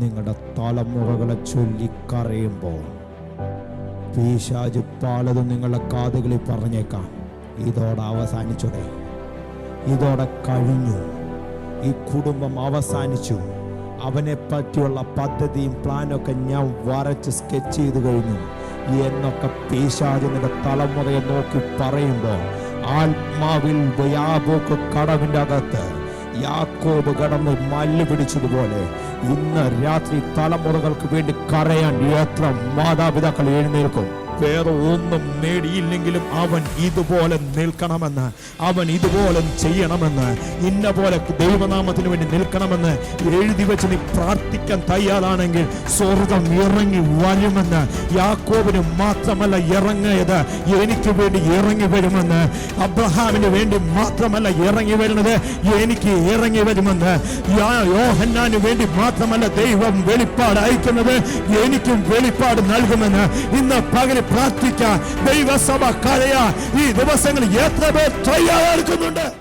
നിങ്ങളുടെ തലമുറകളെ ചൊല്ലിക്കറിയുമ്പോൾ പീശാജ് പലതും നിങ്ങളുടെ കാതുകളിൽ പറഞ്ഞേക്കാം. ഇതോടെ അവസാനിച്ചോടെ. ഇതോടെ കഴിഞ്ഞു. ഈ കുടുംബം അവസാനിച്ചു. അവനെ പറ്റിയുള്ള പദ്ധതിയും പ്ലാനൊക്കെ ഞാൻ വരച്ച് സ്കെച്ച് ചെയ്ത് കഴിഞ്ഞു. എന്നൊക്കെ പേശാജ് നിന്റെ തലമുറയെ നോക്കി പറയുമ്പോൾ ആത്മാവിൽ വ്യാപോക്ക് കടവിന്റെ അകത്ത് യാക്കോബ് കടന്ന് മല്ല് പിടിച്ചതുപോലെ ഇന്ന് രാത്രി തലമുറകൾക്ക് വേണ്ടി കരയാൻ എത്ര മാതാപിതാക്കൾ എഴുന്നേൽക്കും. വേറെ ഒന്നും നേടിയില്ലെങ്കിലും അവൻ ഇതുപോലെ നിൽക്കണമെന്ന് അവൻ ഇതുപോലെ ചെയ്യണമെന്ന് ഇന്ന പോലെ ദൈവനാമത്തിന് വേണ്ടി നിൽക്കണമെന്ന് എഴുതി വെച്ച് നീ പ്രാർത്ഥിക്കാൻ തയ്യാറാണെങ്കിൽ സ്വർഗം ഇറങ്ങി വരുമെന്ന് യാക്കോബിന് മാത്രമല്ല ഇറങ്ങിയത് എനിക്ക് വേണ്ടി ഇറങ്ങി വരുമെന്ന് അബ്രഹാമിന് വേണ്ടി മാത്രമല്ല ഇറങ്ങി വരുന്നത് എനിക്ക് ഇറങ്ങി വരുമെന്ന് യോഹന്നാന് വേണ്ടി മാത്രമല്ല ദൈവം വെളിപ്പാട് അയക്കുന്നത് എനിക്കും വെളിപ്പാട് നൽകുമെന്ന് ഇന്ന് പകൽ പ്രാർത്ഥിക്കാൻ ദൈവസഭ കരയാ. ഈ ദിവസങ്ങളിൽ എത്ര പേർ തയ്യാറെടുക്കുന്നുണ്ട്?